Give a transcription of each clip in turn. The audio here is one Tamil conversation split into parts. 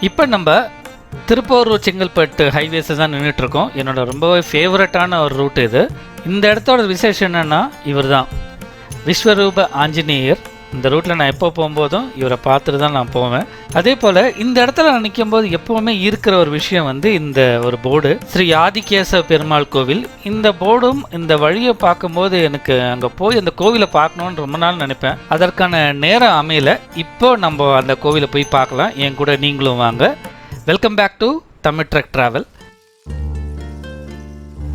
இப்போ நம்ம திருப்பூர் செங்கல்பட்டு ஹைவேஸை தான் நின்றுட்டுருக்கோம் என்னோட ரொம்பவே ஃபேவரட்டான ஒரு ரூட் இது. இந்த இடத்தோட விசேஷம் என்னென்னா இவர் தான் விஸ்வரூப ஆஞ்சநேயர். இந்த ரூட்டில் நான் எப்போ போகும்போதும் இவரை பார்த்துட்டு தான் நான் போவேன். அதே போல் இந்த இடத்துல நான் நிற்கும்போது எப்போவுமே இருக்கிற ஒரு விஷயம் வந்து இந்த ஒரு போர்டு. ஸ்ரீ ஆதிகேசவ பெருமாள் கோவில். இந்த போர்டும் இந்த வழியை பார்க்கும்போது எனக்கு அங்கே போய் அந்த கோவிலை பார்க்கணுன்னு ரொம்ப நாள் நினைப்பேன். அதற்கான நேரம் அமையல. இப்போ நம்ம அந்த கோவிலை போய் பார்க்கலாம். என் கூட நீங்களும் வாங்க. Welcome back to Tamil truck travel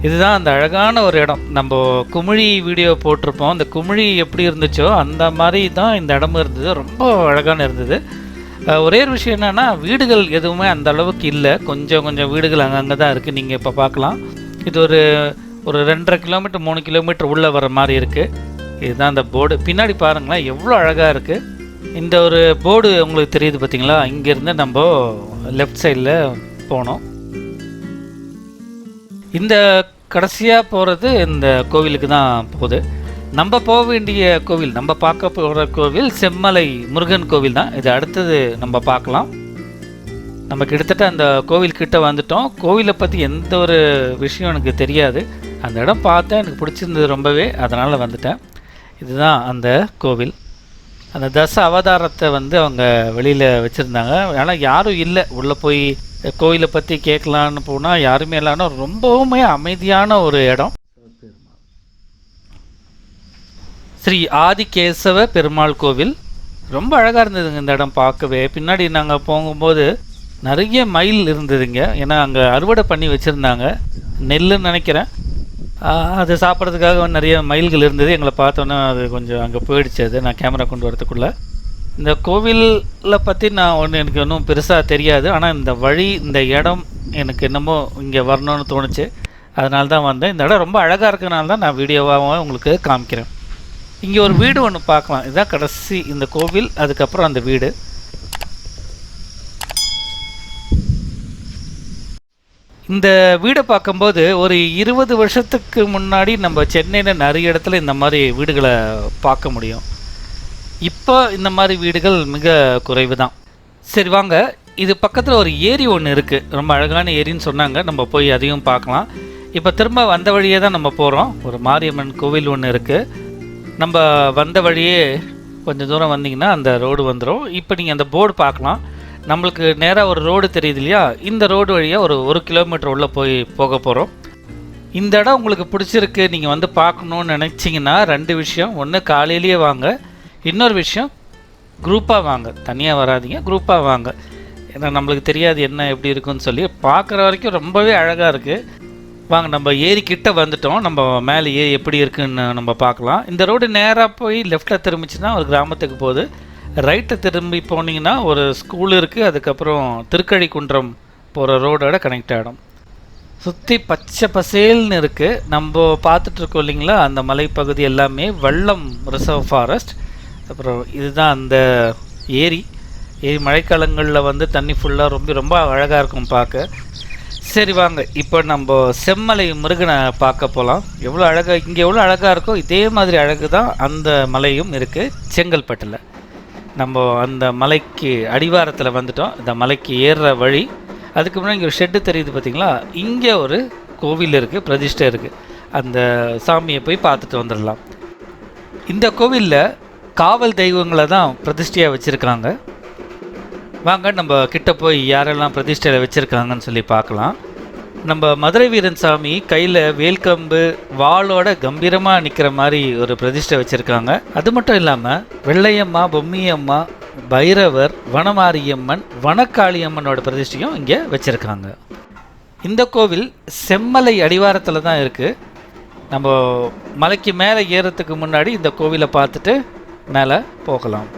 இதுதான் அந்த அழகான ஒரு இடம். நம்ம குமிழி வீடியோ போட்டிருப்போம். அந்த குமிழி எப்படி இருந்துச்சோ அந்த மாதிரி தான் இந்த இடமும் இருந்தது. ரொம்ப அழகான இருந்தது. ஒரே ஒரு விஷயம் என்னென்னா வீடுகள் எதுவுமே அந்த அளவுக்கு இல்லை. கொஞ்சம் கொஞ்சம் வீடுகள் அங்கங்கே தான் இருக்குது நீங்கள் இப்போ பார்க்கலாம். இது ஒரு ஒரு ரெண்டரை கிலோமீட்டர் மூணு கிலோமீட்டர் உள்ளே வர மாதிரி இருக்குது இதுதான் அந்த போர்டு பின்னாடி பாருங்களேன் எவ்வளோ அழகாக இருக்குது இந்த ஒரு போர்டு உங்களுக்கு தெரியுது பார்த்தீங்களா இங்கேருந்து நம்ம லெஃப்ட் சைடில் போனோம். இந்த கடைசியாக போகிறது இந்த கோவிலுக்கு தான் போகுது. நம்ம போக வேண்டிய கோவில் நம்ம பார்க்க போகிற கோவில் செம்மலை முருகன் கோவில் தான். இது அடுத்தது நம்ம பார்க்கலாம். நம்ம கிட்டத்தட்ட அந்த கோவில் கிட்ட வந்துட்டோம். கோவிலை பற்றி எந்த ஒரு விஷயம் எனக்கு தெரியாது. அந்த இடம் பார்த்தேன். எனக்கு பிடிச்சிருந்தது ரொம்பவே. அதனால் வந்துட்டேன். இதுதான் அந்த கோவில். அந்த தச அவதாரத்தை வந்து அவங்க வெளியில் வச்சுருந்தாங்க. ஆனால் யாரும் இல்லை. உள்ளே போய் கோயிலை பற்றி கேட்கலான்னு போனால் யாருமே இல்லைன்னா ரொம்பவுமே அமைதியான ஒரு இடம். ஸ்ரீ ஆதிகேசவ பெருமாள் கோவில். ரொம்ப அழகாக இருந்ததுங்க இந்த இடம் பார்க்கவே. பின்னாடி நாங்கள் போகும்போது நிறைய மயில் இருந்ததுங்க. ஏன்னா அங்கே அறுவடை பண்ணி வச்சுருந்தாங்க. நெல்லுன்னு நினைக்கிறேன். அது சாப்பிட்றதுக்காக நிறைய மயில்கள் இருந்தது. எங்களை பார்த்தோன்னே அது கொஞ்சம் அங்கே போயிடுச்சு. அது நான் கேமரா கொண்டு வரதுக்குள்ளே. இந்த கோவிலில் பற்றி நான் ஒன்று எனக்கு ஒன்றும் பெருசாக தெரியாது. ஆனால் இந்த வழி இந்த இடம் எனக்கு என்னமோ இங்கே வரணும்னு தோணுச்சு. அதனால தான் வந்தேன். இந்த இடம் ரொம்ப அழகாக இருக்கிறனால தான் நான் வீடியோவாகவும் உங்களுக்கு காமிக்கிறேன். இங்கே ஒரு வீடு ஒன்று பார்க்கலாம். இதுதான் கடைசி இந்த கோவில் அதுக்கப்புறம் அந்த வீடு. இந்த வீடை பார்க்கும்போது ஒரு இருபது வருஷத்துக்கு முன்னாடி நம்ம சென்னையில் நிறைய இடத்துல இந்த மாதிரி வீடுகளை பார்க்க முடியும். இப்போ இந்த மாதிரி வீடுகள் மிக குறைவு தான் சரி வாங்க. இது பக்கத்தில் ஒரு ஏரி ஒன்று இருக்குது ரொம்ப அழகான ஏரின்னு சொன்னாங்க. நம்ம போய் அதையும் பார்க்கலாம். இப்போ திரும்ப வந்த வழியே தான் நம்ம போகிறோம் ஒரு மாரியம்மன் கோவில் ஒன்று இருக்குது நம்ம வந்த வழியே கொஞ்சம் தூரம் வந்தீங்கன்னா அந்த ரோடு வந்துடும் இப்போ நீங்கள் அந்த போர்டு பார்க்கலாம். நம்மளுக்கு நேராக ஒரு ரோடு தெரியுது இல்லையா? இந்த ரோடு வழியாக ஒரு ஒரு கிலோமீட்டர் உள்ளே போய் போக போகிறோம் இந்த இடம் உங்களுக்கு பிடிச்சிருக்கு. நீங்கள் வந்து பார்க்கணுன்னு நினச்சிங்கன்னா ரெண்டு விஷயம். ஒன்று காலையிலேயே வாங்க. இன்னொரு விஷயம் குரூப்பாக வாங்க. தனியாக வராதீங்க குரூப்பாக வாங்க. ஏன்னா நம்மளுக்கு தெரியாது என்ன எப்படி இருக்குன்னு சொல்லி. பார்க்குற வரைக்கும் ரொம்பவே அழகாக இருக்குது வாங்க நம்ம ஏரி வந்துட்டோம். நம்ம மேலே ஏரி எப்படி இருக்குன்னு நம்ம பார்க்கலாம். இந்த ரோடு நேராக போய் லெஃப்ட்டில் திரும்பிச்சுன்னா ஒரு கிராமத்துக்கு போகுது. ரைட்டை திரும்பி போனீங்கன்னா ஒரு ஸ்கூல் இருக்குது அதுக்கப்புறம் திருக்கழிக்குன்றம் போகிற ரோடோட கனெக்ட் ஆகிடும் சுற்றி பச்சை பசேல்னு இருக்குது நம்ம பார்த்துட்ருக்கோம் இல்லைங்களா? அந்த மலைப்பகுதி எல்லாமே வெள்ளம் ரிசர்வ் ஃபாரஸ்ட் அப்புறம் இதுதான் அந்த ஏரி. ஏரி மழைக்காலங்களில் வந்து தண்ணி ஃபுல்லாக ரொம்ப ரொம்ப அழகாக இருக்கும் பார்க்க. சரி வாங்க இப்போ நம்ம செம்மலை முருகனை பார்க்க போகலாம் எவ்வளோ அழகாக இங்கே எவ்வளோ அழகாக இருக்கோ இதே மாதிரி அழகு தான் அந்த மலையும் இருக்குது செங்கல்பட்டில். நம்ம அந்த மலைக்கு அடிவாரத்தில் வந்துட்டோம். இந்த மலைக்கு ஏறுற வழி அதுக்கு முன்னாடி இங்கே ஒரு ஷெட்டு தெரியுது பார்த்தீங்களா இங்கே ஒரு கோவில் இருக்குது பிரதிஷ்டை இருக்குது அந்த சாமியை போய் பார்த்துட்டு வந்துடலாம். இந்த கோவிலில் காவல் தெய்வங்களை தான் பிரதிஷ்டையாக வச்சுருக்காங்க வாங்க நம்ம கிட்ட போய் யாரெல்லாம் பிரதிஷ்டையில் வச்சுருக்காங்கன்னு சொல்லி பார்க்கலாம். நம்ம மதுரை வீரன் சாமி கையில் வேல்கம்பு வாளோட கம்பீரமாக நிற்கிற மாதிரி ஒரு பிரதிஷ்டை வச்சுருக்காங்க அது மட்டும் இல்லாமல் வெள்ளையம்மா பொம்மியம்மா பைரவர் வனமாரியம்மன் வனக்காளியம்மனோட பிரதிஷ்டையும் இங்கே வச்சுருக்காங்க இந்த கோவில் செம்மலை அடிவாரத்தில் தான் இருக்குது நம்ம மலைக்கு மேலே ஏறத்துக்கு முன்னாடி இந்த கோவிலை பார்த்துட்டு மேலே போகலாம்.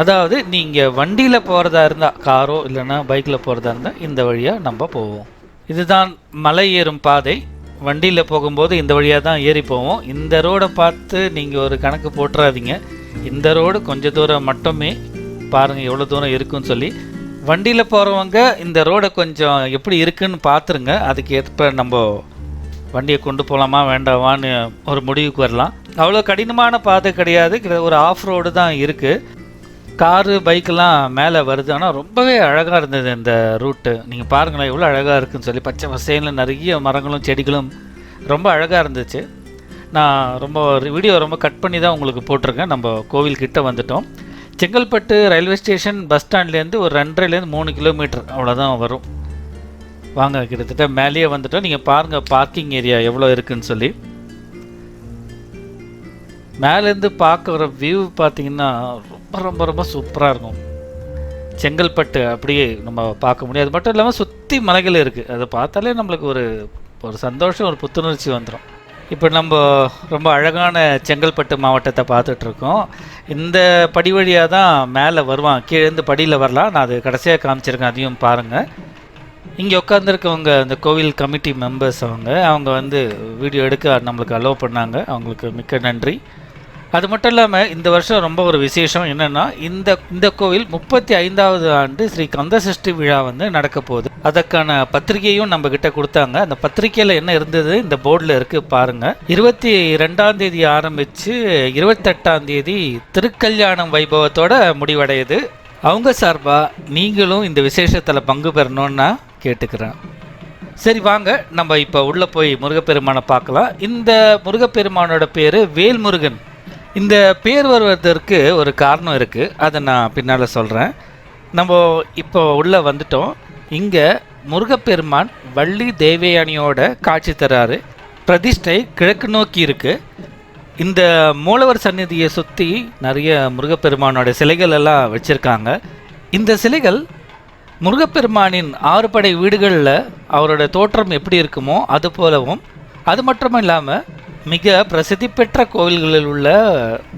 அதாவது நீங்கள் வண்டியில் போகிறதா இருந்தால் காரோ இல்லைன்னா பைக்கில் போகிறதா இருந்தால் இந்த வழியாக நம்ம போவோம். இதுதான் மலை ஏறும் பாதை. வண்டியில் போகும்போது இந்த வழியாக தான் ஏறி போவோம். இந்த ரோடை பார்த்து நீங்கள் ஒரு கணக்கு போட்டுறாதீங்க. இந்த ரோடு கொஞ்சம் தூரம் மட்டுமே பாருங்கள் எவ்வளோ தூரம் இருக்குன்னு சொல்லி. வண்டியில் போகிறவங்க இந்த ரோடை கொஞ்சம் எப்படி இருக்குன்னு பார்த்துருங்க அதுக்கு ஏற்ப நம்ம வண்டியை கொண்டு போகலாமா வேண்டாமான்னு ஒரு முடிவுக்கு வரலாம். அவ்வளோ கடினமான பாதை கிடையாது. கிட்ட ஒரு ஆஃப் ரோடு தான் இருக்குது காரு பைக்கெல்லாம் மேலே வருது. ஆனால் ரொம்பவே அழகாக இருந்தது இந்த ரூட்டு நீங்கள் பாருங்களேன் எவ்வளோ அழகாக இருக்குன்னு சொல்லி. பச்சை பசேலில் நிறைய மரங்களும் செடிகளும் ரொம்ப அழகாக இருந்துச்சு. நான் ரொம்ப வீடியோ ரொம்ப கட் பண்ணி தான் உங்களுக்கு போட்டிருக்கேன். நம்ம கோவில்கிட்ட வந்துட்டோம். செங்கல்பட்டு ரயில்வே ஸ்டேஷன் பஸ் ஸ்டாண்ட்லேருந்து ஒரு ரெண்டரைலேருந்து மூணு கிலோமீட்டர் அவ்வளோதான் வரும். வாங்க கிட்டத்தட்ட மேலேயே வந்துட்டோம். நீங்கள் பாருங்கள் பார்க்கிங் ஏரியா எவ்வளோ இருக்குன்னு சொல்லி. மேலேருந்து பார்க்குற வியூ பார்த்தீங்கன்னா ரொம்ப ரொம்ப ரொம்ப சூப்பராக இருக்கும். செங்கல்பட்டு அப்படியே நம்ம பார்க்க முடியும். அது மட்டும் இல்லாமல் சுற்றி மலைகள் இருக்குது அதை பார்த்தாலே நம்மளுக்கு ஒரு ஒரு சந்தோஷம் ஒரு புத்துணர்ச்சி வந்துடும் இப்போ நம்ம ரொம்ப அழகான செங்கல்பட்டு மாவட்டத்தை பார்த்துட்ருக்கோம் இந்த படி வழியாக தான் மேலே வருவான். கீழேருந்து படியில் வரலாம். நான் அது கடைசியாக காமிச்சிருக்கேன். அதையும் பாருங்கள் இங்கே உட்காந்துருக்கவங்க இந்த கோவில் கமிட்டி மெம்பர்ஸ் அவங்க அவங்க வந்து வீடியோ எடுக்க நம்மளுக்கு அலோவ் பண்ணாங்க. அவங்களுக்கு மிக்க நன்றி. அது மட்டும் இல்லாமல் இந்த வருஷம் ரொம்ப ஒரு விசேஷம் என்னென்னா இந்த இந்த கோவில் முப்பத்தி ஐந்தாவது ஆண்டு ஸ்ரீ கந்தசஷ்டி விழா வந்து நடக்க போகுது. அதற்கான பத்திரிகையும் நம்ம கிட்ட கொடுத்தாங்க. அந்த பத்திரிகையில் என்ன இருந்தது? இந்த போர்டில் இருக்கு பாருங்க. இருபத்தி ரெண்டாம் தேதி ஆரம்பித்து இருபத்தெட்டாம் தேதி திருக்கல்யாணம் வைபவத்தோட முடிவடையுது. அவங்க சார்பாக நீங்களும் இந்த விசேஷத்தில் பங்கு பெறணும்னு நான் கேட்டுக்கிறேன். சரி வாங்க. நம்ம இப்போ உள்ளே போய் முருகப்பெருமானை பார்க்கலாம். இந்த முருகப்பெருமானோட பேர் வேல்முருகன். இந்த பேர் வருவதற்கு ஒரு காரணம் இருக்குது அதை நான் பின்னால் சொல்கிறேன் நம்ம இப்போ உள்ளே வந்துட்டோம். இங்கே முருகப்பெருமான் வள்ளி தேவயானியோட காட்சி தராரு. பிரதிஷ்டை கிழக்கு நோக்கி இருக்குது இந்த மூலவர் சந்நிதியை சுற்றி நிறைய முருகப்பெருமானோட சிலைகள் எல்லாம் வச்சுருக்காங்க. இந்த சிலைகள் முருகப்பெருமானின் ஆறுபடை வீடுகளில் அவரோட தோற்றம் எப்படி இருக்குமோ அது போலவும் அது மட்டும் இல்லாமல் மிக பிரசித்தி பெற்ற கோவில்களில் உள்ள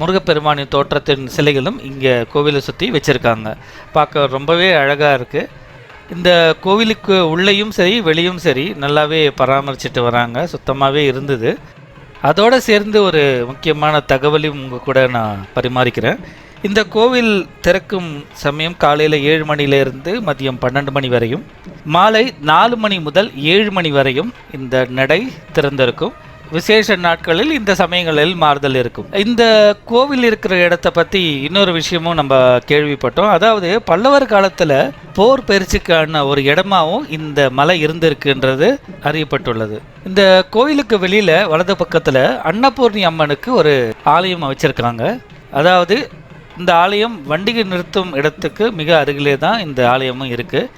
முருகப்பெருமானின் தோற்றத்தின் சிலைகளும் இங்கே கோவிலை சுற்றி வச்சுருக்காங்க. பார்க்க ரொம்பவே அழகாக இருக்குது இந்த கோவிலுக்கு உள்ளேயும் சரி வெளியும் சரி நல்லாவே பராமரிச்சுட்டு வராங்க. சுத்தமாகவே இருந்தது. அதோடு சேர்ந்து ஒரு முக்கியமான தகவலையும் உங்கள் கூட நான் பரிமாறிக்கிறேன். இந்த கோவில் திறக்கும் சமயம் காலையில் ஏழு மணிலேருந்து மதியம் பன்னெண்டு மணி வரையும் மாலை நாலு மணி முதல் ஏழு மணி வரையும் இந்த நடை திறந்திருக்கும். விசேஷ நாட்களில் இந்த சமயங்களில் மாறுதல் இருக்கும். இந்த கோவில் இருக்கிற இடத்த பற்றி இன்னொரு விஷயமும் நம்ம கேள்விப்பட்டோம். அதாவது பல்லவர் காலத்தில் போர் பயிற்சிக்கான ஒரு இடமாவும் இந்த மலை இருந்திருக்குன்றது அறியப்பட்டுள்ளது. இந்த கோயிலுக்கு வெளியில் வலது பக்கத்தில் அன்னபூர்ணி அம்மனுக்கு ஒரு ஆலயம் வச்சிருக்காங்க அதாவது இந்த ஆலயம் வண்டிகை நிறுத்தும் இடத்துக்கு மிக அருகிலே தான் இந்த ஆலயமும் இருக்குது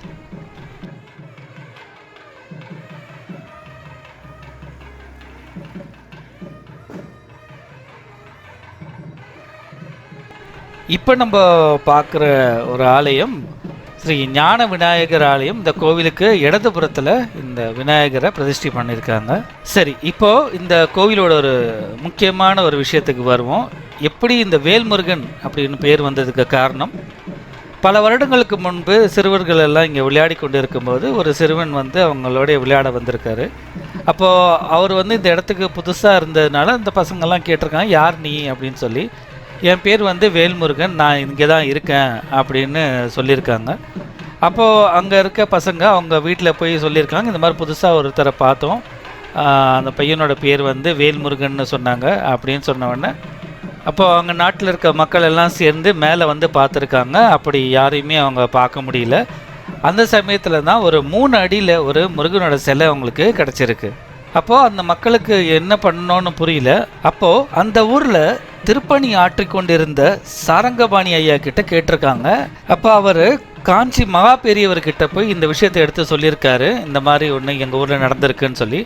இப்போ நம்ம பார்க்குற ஒரு ஆலயம் ஸ்ரீ ஞான விநாயகர் ஆலயம். இந்த கோவிலுக்கு இடதுபுறத்தில் இந்த விநாயகரை பிரதிஷ்டை பண்ணியிருக்காங்க. சரி இப்போ இந்த கோவிலோட ஒரு முக்கியமான ஒரு விஷயத்துக்கு வருவோம். எப்படி இந்த வேல்முருகன் அப்படின்னு பேர் வந்ததுக்கு காரணம்? பல வருடங்களுக்கு முன்பு சிறுவர்கள் எல்லாம் இங்கே விளையாடி கொண்டு இருக்கும்போது ஒரு சிறுவன் வந்து அவங்களோடைய விளையாட வந்திருக்காரு. அப்போது அவர் வந்து இந்த இடத்துக்கு புதுசாக இருந்ததுனால இந்த பசங்கள்லாம் கேட்டிருக்காங்க யார் நீ? அப்படின்னு சொல்லி. என் பேர் வந்து வேல்முருகன் நான் இங்கே தான் இருக்கேன் அப்படின்னு சொல்லியிருக்காங்க. அப்போது அங்கே இருக்க பசங்க அவங்க வீட்டில் போய் சொல்லியிருக்காங்க. இந்த மாதிரி புதுசாக ஒருத்தரை பார்த்தோம். அந்த பையனோட பேர் வந்து வேல்முருகன்னு சொன்னாங்க அப்படின்னு சொன்ன உடனே அப்போது அவங்க நாட்டில் இருக்க மக்கள் எல்லாம் சேர்ந்து மேலே வந்து பார்த்துருக்காங்க. அப்படி யாரையுமே அவங்க பார்க்க முடியல. அந்த சமயத்தில் தான் ஒரு மூணு அடியில் ஒரு முருகனோட சிலை அவங்களுக்கு கிடச்சிருக்கு. அப்போது அந்த மக்களுக்கு என்ன பண்ணணும்னு புரியல. அப்போது அந்த ஊரில் திருப்பணி ஆற்றிக்கொண்டிருந்த சாரங்கபாணி ஐயா கிட்ட கேட்டிருக்காங்க. அப்போ அவர் காஞ்சி மகா பெரியவர்கிட்ட போய் இந்த விஷயத்தை எடுத்து சொல்லியிருக்காரு. இந்த மாதிரி ஒன்று எங்கள் ஊரில் நடந்திருக்குன்னு சொல்லி.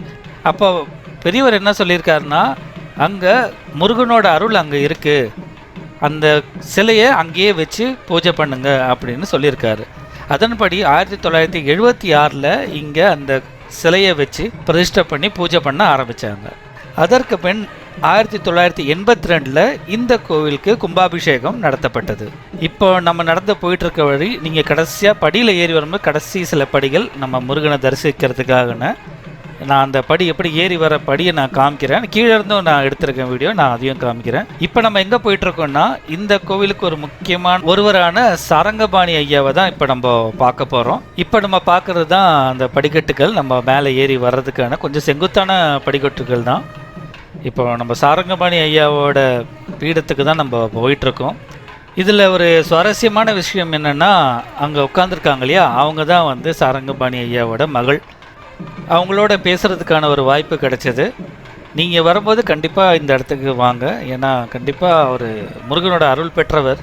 அப்போ பெரியவர் என்ன சொல்லியிருக்காருன்னா அங்கே முருகனோட அருள் அங்கே இருக்குது அந்த சிலையை அங்கேயே வச்சு பூஜை பண்ணுங்க அப்படின்னு சொல்லியிருக்காரு. அதன்படி ஆயிரத்தி தொள்ளாயிரத்தி எழுபத்தி ஆறில் இங்கே அந்த சிலையை வச்சு பிரதிஷ்டை பண்ணி பூஜை பண்ண ஆரம்பித்தாங்க அதற்கு பின் ஆயிரத்தி தொள்ளாயிரத்தி எண்பத்தி ரெண்டில் இந்த கோவிலுக்கு கும்பாபிஷேகம் நடத்தப்பட்டது. இப்போ நம்ம நடந்து போயிட்டு இருக்க வழி நீங்கள் கடைசியாக படியில் ஏறி வரும்போது கடைசி சில படிகள் நம்ம முருகனை தரிசிக்கிறதுக்காகன நான் அந்த படி எப்படி ஏறி வர படியை நான் காமிக்கிறேன். கீழே இருந்தும் நான் எடுத்திருக்கேன் வீடியோ நான் அதையும் காமிக்கிறேன். இப்போ நம்ம எங்கே போயிட்டு இருக்கோம்னா இந்த கோவிலுக்கு ஒரு முக்கியமான ஒருவரான சரங்கபாணி ஐயாவை தான் இப்போ நம்ம பார்க்க போகிறோம் இப்போ நம்ம பார்க்கறது தான் அந்த படிக்கட்டுகள். நம்ம மேலே ஏறி வர்றதுக்கான கொஞ்சம் செங்குத்தான படிக்கட்டுகள் தான். இப்போ நம்ம சாரங்கபாணி ஐயாவோட பீடத்துக்கு தான் நம்ம போயிட்டுருக்கோம். இதில் ஒரு சுவாரஸ்யமான விஷயம் என்னென்னா அங்கே உட்காந்துருக்காங்க இல்லையா? அவங்க தான் வந்து சாரங்கபாணி ஐயாவோட மகள். அவங்களோட பேசுகிறதுக்கான ஒரு வாய்ப்பு கிடைச்சது. நீங்கள் வரும்போது கண்டிப்பாக இந்த இடத்துக்கு வாங்க. ஏன்னா கண்டிப்பாக ஒரு முருகனோட அருள் பெற்றவர்.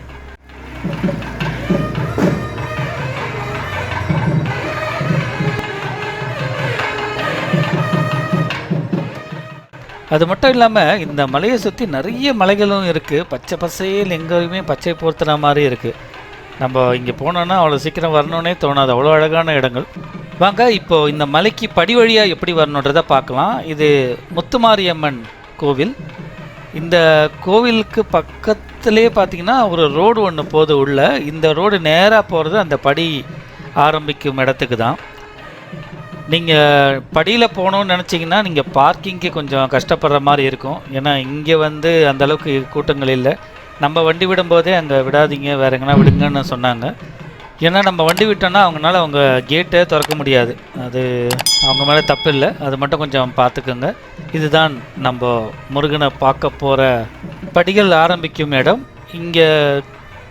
அது மட்டும் இல்லாமல் இந்த மலையை சுற்றி நிறைய மலைகளும் இருக்குது பச்சை பசையில் எங்கேயுமே பச்சை போர்த்துற மாதிரி இருக்குது நம்ம இங்கே போனோன்னா அவ்வளோ சீக்கிரம் வரணுன்னே தோணாது. அவ்வளோ அழகான இடங்கள். வாங்க இப்போது இந்த மலைக்கு படி வழியாக எப்படி வரணுன்றதை பார்க்கலாம். இது முத்துமாரியம்மன் கோவில். இந்த கோவிலுக்கு பக்கத்துலேயே பார்த்தீங்கன்னா ஒரு ரோடு ஒன்று போகுது உள்ள. இந்த ரோடு நேராக போகிறது அந்த படி ஆரம்பிக்கும் இடத்துக்கு தான் நீங்கள் படியில் போகணுன்னு நினச்சிங்கன்னா நீங்கள் பார்க்கிங்க்கு கொஞ்சம் கஷ்டப்படுற மாதிரி இருக்கும். ஏன்னா இங்கே வந்து அந்தளவுக்கு கூட்டங்கள் இல்லை. நம்ம வண்டி விடும்போதே அங்கே விடாதீங்க வேற எங்கன்னா விடுங்கன்னு சொன்னாங்க. ஏன்னா நம்ம வண்டி விட்டோம்னா அவங்களால அவங்க கேட்டை திறக்க முடியாது. அது அவங்க மேலே தப்பு இல்லை. அது மட்டும் கொஞ்சம் பார்த்துக்குங்க இதுதான் நம்ம முருகனை பார்க்க போகிற படிகள் ஆரம்பிக்கும் இடம். இங்கே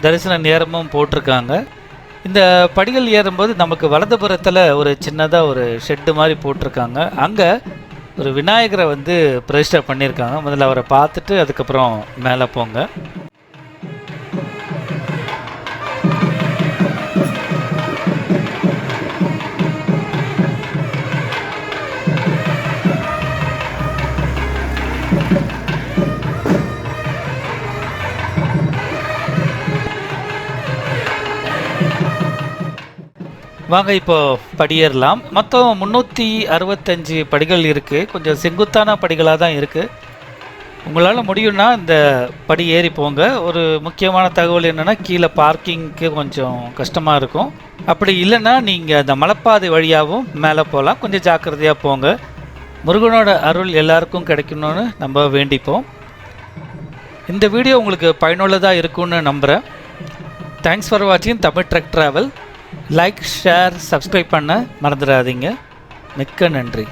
தரிசன நேரமும் போட்டிருக்காங்க. இந்த படிகள் ஏறும்போது நமக்கு வலதுபுறத்தில் ஒரு சின்னதாக ஒரு ஷெட்டு மாதிரி போட்டிருக்காங்க. அங்கே ஒரு விநாயகரை வந்து பிரதிஷ்டை பண்ணியிருக்காங்க. முதல்ல அவரை பார்த்துட்டு அதுக்கப்புறம் மேலே போங்க. வாங்க இப்போ படியேறலாம். மொத்தம் முந்நூற்றி அறுபத்தஞ்சு படிகள் இருக்குது கொஞ்சம் செங்குத்தான படிகளாக தான் இருக்குது உங்களால் முடியும்னா இந்த படி ஏறி போங்க. ஒரு முக்கியமான தகவல் என்னென்னா கீழே பார்க்கிங்க்கு கொஞ்சம் கஷ்டமாக இருக்கும். அப்படி இல்லைன்னா நீங்கள் அந்த மலைப்பாதை வழியாகவும் மேலே போகலாம். கொஞ்சம் ஜாக்கிரதையாக போங்க. முருகனோட அருள் எல்லாருக்கும் கிடைக்கணும்னு நம்ம வேண்டிப்போம். இந்த வீடியோ உங்களுக்கு பயனுள்ளதாக இருக்கும்னு நம்புகிறேன் தேங்க்ஸ் ஃபார் வாட்சிங் Tamil truck travel like share subscribe பண்ண மறந்துடாதீங்க. மிக்க நன்றி.